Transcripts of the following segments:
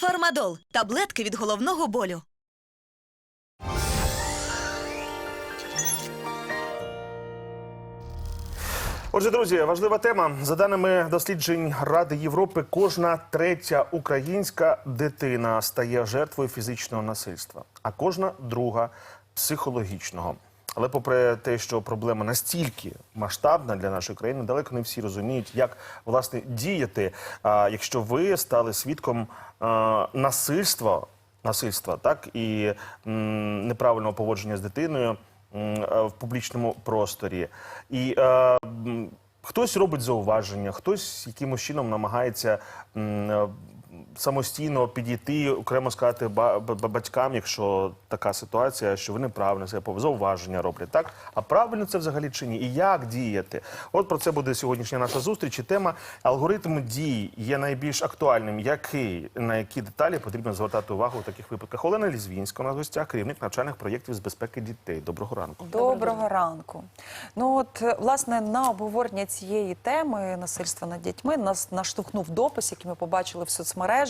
Фармадол таблетки від головного болю. Отже, друзі, важлива тема. За даними досліджень Ради Європи, кожна третя українська дитина стає жертвою фізичного насильства, а кожна друга психологічного. Але попри те, що проблема настільки масштабна для нашої країни, далеко не всі розуміють, як власне діяти, а, якщо ви стали свідком а, насильства, насильства, так і неправильного поводження з дитиною в публічному просторі. І м, хтось робить зауваження, хтось якимось чином намагається самостійно підійти, окремо сказати ба- ба- ба- батькам, якщо така ситуація, що вони правильно себе зауваження роблять. Так а правильно це взагалі чи ні? І як діяти? От про це буде сьогоднішня наша зустріч. І тема алгоритм дій є найбільш актуальним. Який на які деталі потрібно звертати увагу у таких випадках? Олена Лізвінська у нас в гостях, керівник навчальних проєктів з безпеки дітей. Доброго ранку. Доброго ранку. Ну от власне на обговорення цієї теми насильства над дітьми нас наштовхнув допис, який ми побачили в соцмережах.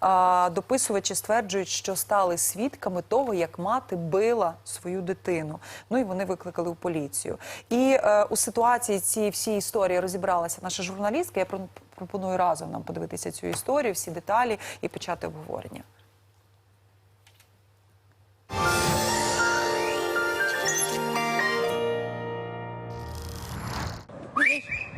А, дописувачі стверджують, що стали свідками того, як мати била свою дитину. Ну і вони викликали в поліцію. І е, у ситуації цієї всі історії розібралася наша журналістка. Я пропоную разом нам подивитися цю історію, всі деталі і почати обговорення.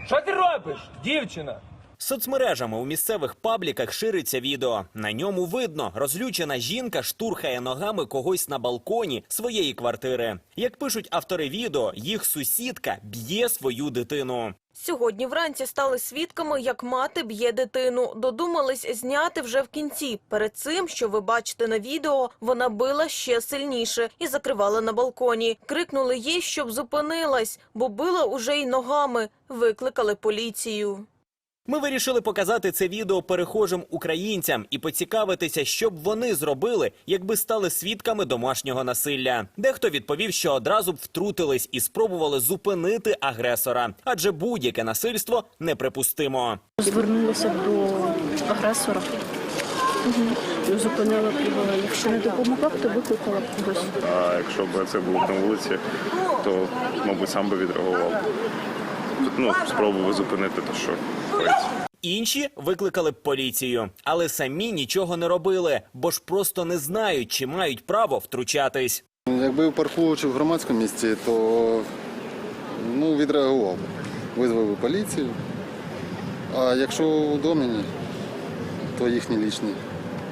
Що ти робиш, дівчина? Соцмережами у місцевих пабліках шириться відео. На ньому видно, розлючена жінка штурхає ногами когось на балконі своєї квартири. Як пишуть автори відео, їх сусідка б'є свою дитину. Сьогодні вранці стали свідками, як мати б'є дитину. Додумались зняти вже в кінці. Перед цим, що ви бачите на відео, вона била ще сильніше і закривала на балконі. Крикнули їй, щоб зупинилась, бо била уже й ногами. Викликали поліцію. Ми вирішили показати це відео перехожим українцям і поцікавитися, що б вони зробили, якби стали свідками домашнього насилля. Дехто відповів, що одразу б втрутились і спробували зупинити агресора, адже будь-яке насильство неприпустимо. Звернулася до агресора. Угу. Зупинила б. Якщо не допомогла то викликала б когось. А якщо б це було на вулиці, то, мабуть, сам би відреагував. Ну, спробував зупинити, то що Інші викликали б поліцію, але самі нічого не робили, бо ж просто не знають, чи мають право втручатись. Якби в парку чи в громадському місці, то ну, відреагував би. Визвав би поліцію. А якщо у домі, то їхні лічні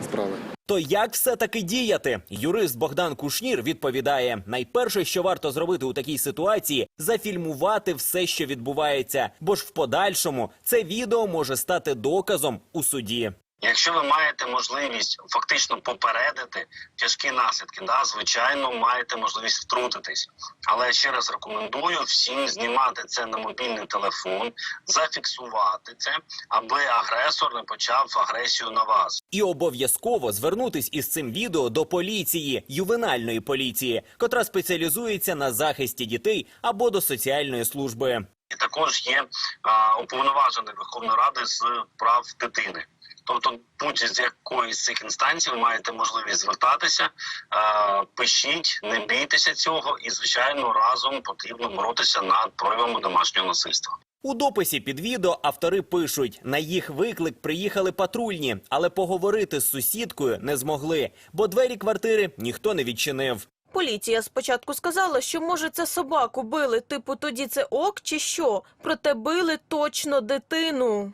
справи. То як все таки діяти? Юрист Богдан Кушнір відповідає: найперше, що варто зробити у такій ситуації, зафільмувати все, що відбувається, бо ж в подальшому це відео може стати доказом у суді. Якщо ви маєте можливість фактично попередити тяжкі наслідки, да, звичайно, маєте можливість втрутитись. Але я ще раз рекомендую всім знімати це на мобільний телефон, зафіксувати це, аби агресор не почав агресію на вас. І обов'язково звернутись із цим відео до поліції, ювенальної поліції, котра спеціалізується на захисті дітей або до соціальної служби. І також є а, уповноважений Верховної Ради з прав дитини. Тобто, будь-з якої з цих інстанцій ви маєте можливість звертатися, пишіть, не бійтеся цього, і звичайно разом потрібно боротися над проявами домашнього насильства. У дописі під відео автори пишуть: на їх виклик приїхали патрульні, але поговорити з сусідкою не змогли, бо двері квартири ніхто не відчинив. Поліція спочатку сказала, що може це собаку били, типу тоді це ок чи що. Проте били точно дитину.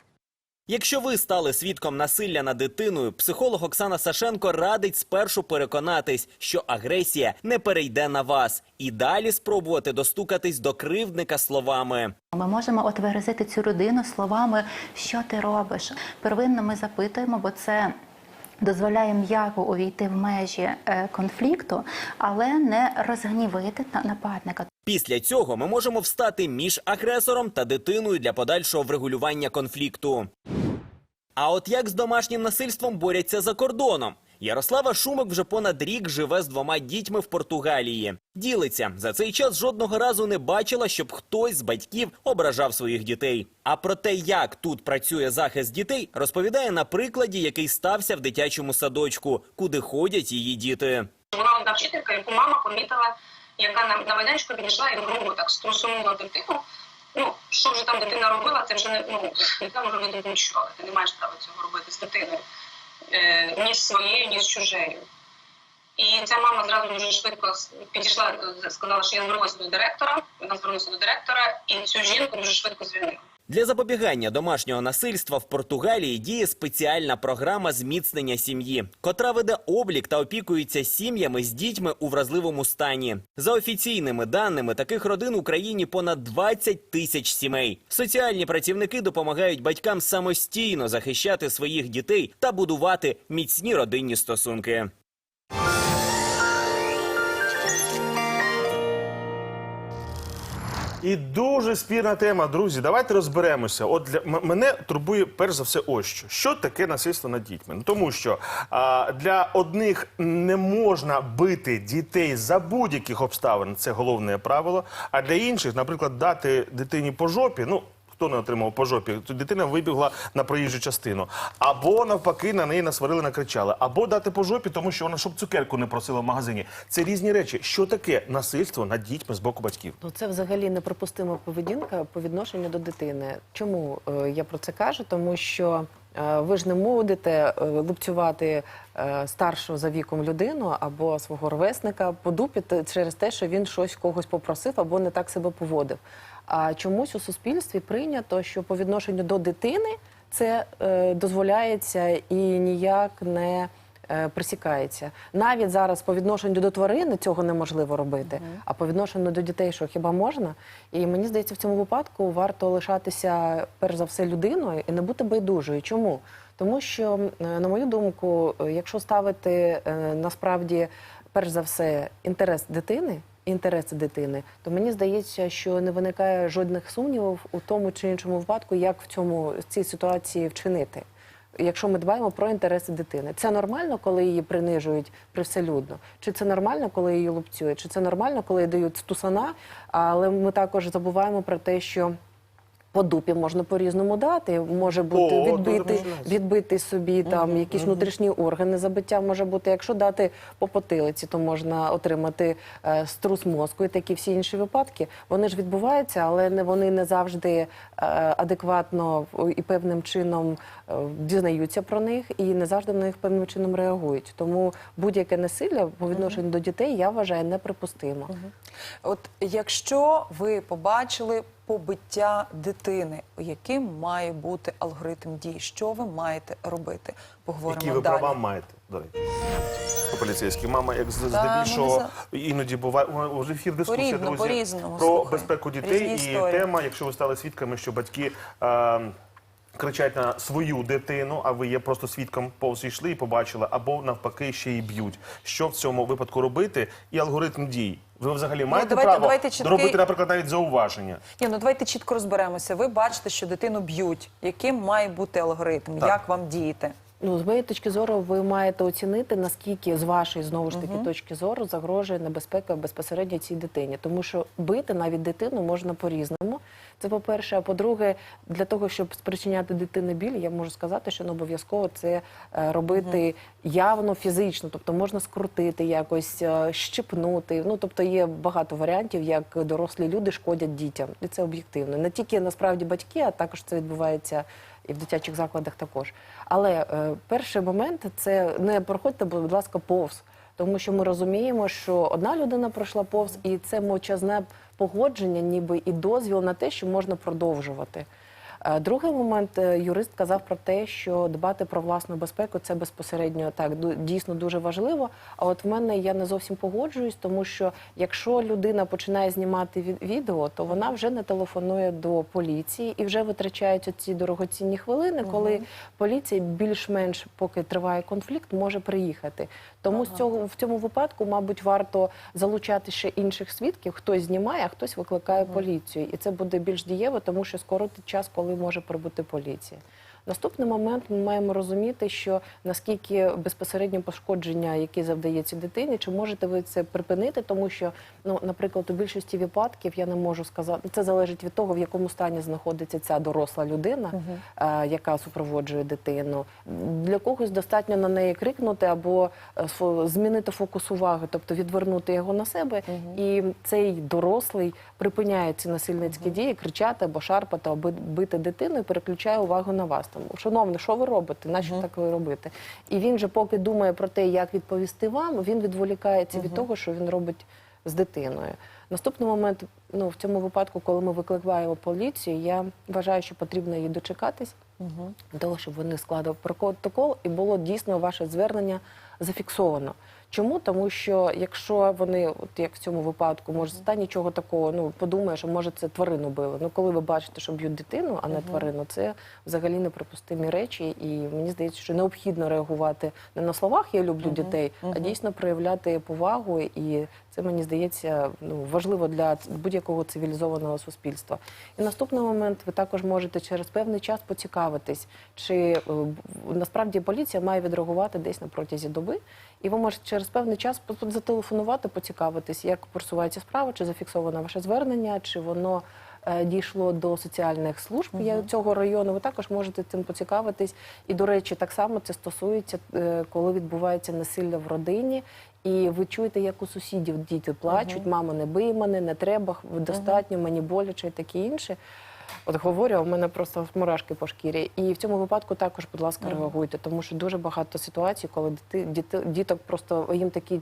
Якщо ви стали свідком насилля над дитиною, психолог Оксана Сашенко радить спершу переконатись, що агресія не перейде на вас, і далі спробувати достукатись до кривдника словами. Ми можемо отверзити цю людину словами, що ти робиш. Первинно ми запитуємо, бо це. Дозволяє м'яко увійти в межі е, конфлікту, але не розгнівити нападника. Після цього ми можемо встати між агресором та дитиною для подальшого врегулювання конфлікту. А от як з домашнім насильством борються за кордоном? Ярослава Шумик вже понад рік живе з двома дітьми в Португалії. Ділиться за цей час жодного разу не бачила, щоб хтось з батьків ображав своїх дітей. А про те, як тут працює захист дітей, розповідає на прикладі, який стався в дитячому садочку, куди ходять її діти. Була одна вчителька, яку мама помітила, яка на, на майданчику підійшла і грубо так струсунула дитину. Ну, що вже там дитина робила, це вже не ну, дитина може робити нічого. Ти не маєш права цього робити з дитиною. Е, з своєю, ні з чужею. І ця мама зразу дуже швидко підійшла, е, сказала, що я звернулася до директора. Вона звернулася до директора, і цю жінку дуже швидко звільнила. Для запобігання домашнього насильства в Португалії діє спеціальна програма зміцнення сім'ї, котра веде облік та опікується сім'ями з дітьми у вразливому стані. За офіційними даними, таких родин в Україні понад 20 тисяч сімей. Соціальні працівники допомагають батькам самостійно захищати своїх дітей та будувати міцні родинні стосунки. І дуже спірна тема, друзі. Давайте розберемося. От для мене турбує перш за все ось що. Що таке насильство над дітьми? Ну, тому що а, для одних не можна бити дітей за будь-яких обставин, це головне правило. А для інших, наприклад, дати дитині по жопі, ну. Хто не отримав по жопі, то дитина вибігла на проїжджу частину. Або навпаки на неї насварили, накричали. Або дати по жопі, тому що вона щоб цукерку не просила в магазині. Це різні речі. Що таке насильство над дітьми з боку батьків? Ну, це взагалі неприпустима поведінка по відношенню до дитини. Чому е, я про це кажу? Тому що ви ж не будете е, лупцювати е, старшу за віком людину або свого ровесника по дупі через те, що він щось когось попросив або не так себе поводив. А чомусь у суспільстві прийнято, що по відношенню до дитини це е, дозволяється і ніяк не е, присікається. Навіть зараз по відношенню до тварини цього неможливо робити, а по відношенню до дітей, що хіба можна? І мені здається, в цьому випадку варто лишатися перш за все людиною і не бути байдужою. Чому? Тому що, е, на мою думку, е, якщо ставити е, насправді перш за все інтерес дитини. Інтереси дитини, то мені здається, що не виникає жодних сумнівів у тому чи іншому випадку, як в цьому в цій ситуації вчинити якщо ми дбаємо про інтереси дитини. Це нормально, коли її принижують привселюдно? Чи це нормально, коли її лупцюють? Чи це нормально, коли дають стусана? Але ми також забуваємо про те, що. По дупі можна по-різному дати. Може бути О, відбити, відбити собі там якісь внутрішні органи забиття. Може бути, якщо дати по потилиці, то можна отримати е, струс мозку і такі всі інші випадки. Вони ж відбуваються, але не вони не завжди е, адекватно і певним чином е, дізнаються про них і не завжди на них певним чином реагують. Тому будь-яке насилля по відношенню до дітей я вважаю неприпустимо. От якщо ви побачили побиття дитини, яким має бути алгоритм дій, що ви маєте робити? Поговоримо Які ви далі. права маєте, до речі? Поліцейські мама, як здебільшого, іноді буває вже ефір дискусія, друзі, по-різному, про слухай. безпеку дітей Різні і історії. тема, якщо ви стали свідками, що батьки. Е, Кричать на свою дитину, а ви є просто свідком повз йшли і побачили, або навпаки ще й б'ють. Що в цьому випадку робити? І алгоритм дій. Ви взагалі маєте Ну, давайте- право давайте чіткий- робити, наприклад, навіть зауваження. Ні, ну давайте чітко розберемося. Ви бачите, що дитину б'ють. Яким має бути алгоритм? Як вам діяти? Ну, з моєї точки зору, ви маєте оцінити, наскільки з вашої знову ж таки точки зору загрожує небезпека безпосередньо цій дитині. Тому що бити навіть дитину можна по-різному. Це по-перше. А по-друге, для того, щоб спричиняти дитини біль, я можу сказати, що не обов'язково це е, робити явно фізично. Тобто можна скрутити, якось е, щепнути. Ну тобто є багато варіантів, як дорослі люди шкодять дітям, і це об'єктивно. Не тільки насправді батьки, а також це відбувається і в дитячих закладах також. Але е, перший момент це не проходьте, будь ласка, повз. Тому що ми розуміємо, що одна людина пройшла повз, і це мовчазне погодження, ніби і дозвіл на те, що можна продовжувати. Е, Другий момент е, юрист казав про те, що дбати про власну безпеку це безпосередньо так дійсно дуже важливо. А от в мене я не зовсім погоджуюсь, тому що якщо людина починає знімати ві- відео, то вона вже не телефонує до поліції і вже витрачаються ці дорогоцінні хвилини, коли поліція більш-менш, поки триває конфлікт, може приїхати. Тому з цього в цьому випадку, мабуть, варто залучати ще інших свідків. Хтось знімає, а хтось викликає поліцію, і це буде більш дієво, тому що скоротить час, коли може прибути поліція. Наступний момент ми маємо розуміти, що наскільки безпосередньо пошкодження, які завдається дитині, чи можете ви це припинити, тому що, ну, наприклад, у більшості випадків я не можу сказати, це залежить від того, в якому стані знаходиться ця доросла людина, е, яка супроводжує дитину. Для когось достатньо на неї крикнути або е, змінити фокус уваги, тобто відвернути його на себе, і цей дорослий припиняє ці насильницькі дії, кричати або шарпати, або бити дитину і переключає увагу на вас. Там, шановний, що ви робите? Нащо так ви робите? І він же, поки думає про те, як відповісти вам, він відволікається від того, що він робить з дитиною. Наступний момент, ну в цьому випадку, коли ми викликаємо поліцію, я вважаю, що потрібно її дочекатись того, щоб вони складали протокол і було дійсно ваше звернення зафіксовано. Чому? Тому що якщо вони, от як в цьому випадку, може та нічого такого, ну подумає, що може це тварину били. Ну коли ви бачите, що б'ють дитину, а не тварину, це взагалі неприпустимі речі. І мені здається, що необхідно реагувати не на словах Я люблю дітей, а дійсно проявляти повагу. І це мені здається ну важливо для будь-якого цивілізованого суспільства. І наступний момент ви також можете через певний час поцікавитись, чи е, насправді поліція має відреагувати десь на протязі доби, і ви можете через певний час зателефонувати, поцікавитись, як просувається справа, чи зафіксовано ваше звернення, чи воно. е, Дійшло до соціальних служб цього району. Ви також можете цим поцікавитись. І, до речі, так само це стосується, е, коли відбувається насилля в родині, і ви чуєте, як у сусідів діти плачуть, мама, не бий мене, не треба, достатньо, мені боляче і таке інше. От говорю, а в мене просто мурашки по шкірі. І в цьому випадку також, будь ласка, реагуйте, тому що дуже багато ситуацій, коли діти, діти, діток просто їм такі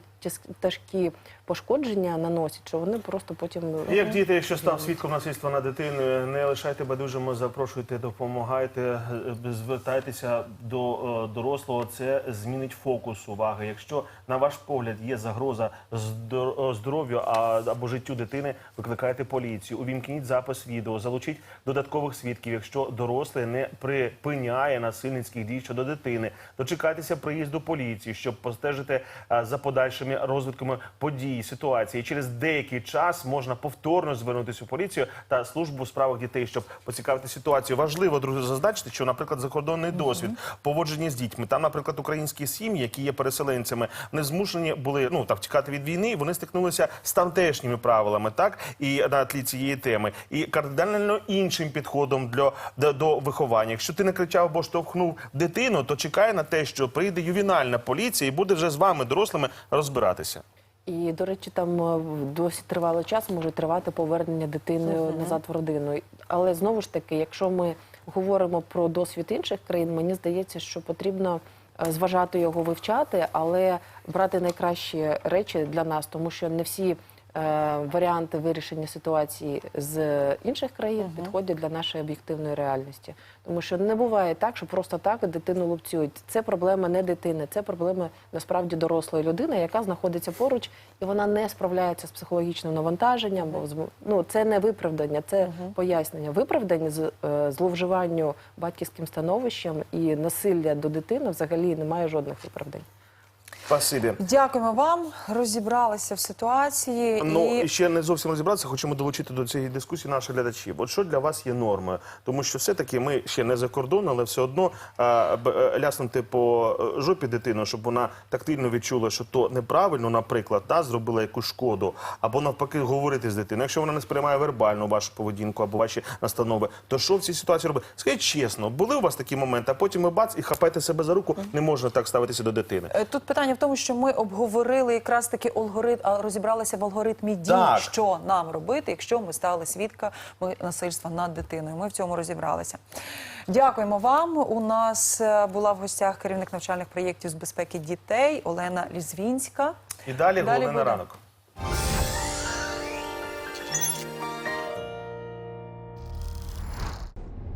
тяжкі пошкодження наносять, що вони просто потім Як діти, якщо став свідком насильства над дитиною, не лишайте байдужими, запрошуйте, допомагайте, е, звертайтеся до е, дорослого. Це змінить фокус уваги. Якщо на ваш погляд є загроза здор- е, здоров'ю а- або життю дитини, викликайте поліцію, увімкніть запис відео, залучіть додаткових свідків. Якщо дорослий не припиняє насильницьких дій щодо дитини, дочекайтеся приїзду поліції, щоб постежити е, за подальшими розвитками подій, ситуації. Через деякий час можна повторно звернутися у поліцію та службу у справах дітей, щоб поцікавити ситуацію. Важливо друзі, зазначити, що, наприклад, закордонний досвід поводження з дітьми. Там, наприклад, українські сім'ї, які є переселенцями, вони змушені були ну так втікати від війни. і Вони стикнулися з тамтешніми правилами, так і на тлі цієї теми, і кардинально іншим підходом для до, до виховання. Якщо ти не кричав або штовхнув дитину, то чекай на те, що прийде ювінальна поліція і буде вже з вами дорослими розбиратися. І, до речі, там е, досить тривалий час може тривати повернення дитини назад в родину. Але знову ж таки, якщо ми говоримо про досвід інших країн, мені здається, що потрібно е, зважати його вивчати, але брати найкращі речі для нас, тому що не всі. Е, Варіанти вирішення ситуації з інших країн підходять для нашої об'єктивної реальності, тому що не буває так, що просто так дитину лупцюють. Це проблема не дитини, це проблема насправді дорослої людини, яка знаходиться поруч, і вона не справляється з психологічним навантаженням. Ну це не виправдання, це пояснення. Виправдання з е, зловживанню батьківським становищем і насилля до дитини взагалі немає жодних виправдань. Спасибі. Дякуємо вам. Розібралися в ситуації. Ну і... і ще не зовсім розібратися. Хочемо долучити до цієї дискусії наших глядачів. От що для вас є нормою? Тому що все-таки ми ще не за кордон, але все одно а, б- е, ляснути по е, жопі дитину, щоб вона тактильно відчула, що то неправильно, наприклад, та зробила якусь шкоду, або навпаки говорити з дитиною. Якщо вона не сприймає вербально вашу поведінку або ваші настанови, то що в цій ситуації робити? Скажіть чесно, були у вас такі моменти, а потім ви бац і хапаєте себе за руку. Не можна так ставитися до дитини. Е, Тут питання в тому, що ми обговорили якраз таки алгоритм, розібралися в алгоритмі дій, Так. що нам робити, якщо ми стали свідка насильства над дитиною. Ми в цьому розібралися. Дякуємо вам. У нас е, була в гостях керівник навчальних проєктів з безпеки дітей Олена Лізвінська. І далі, Далі головне на ранок.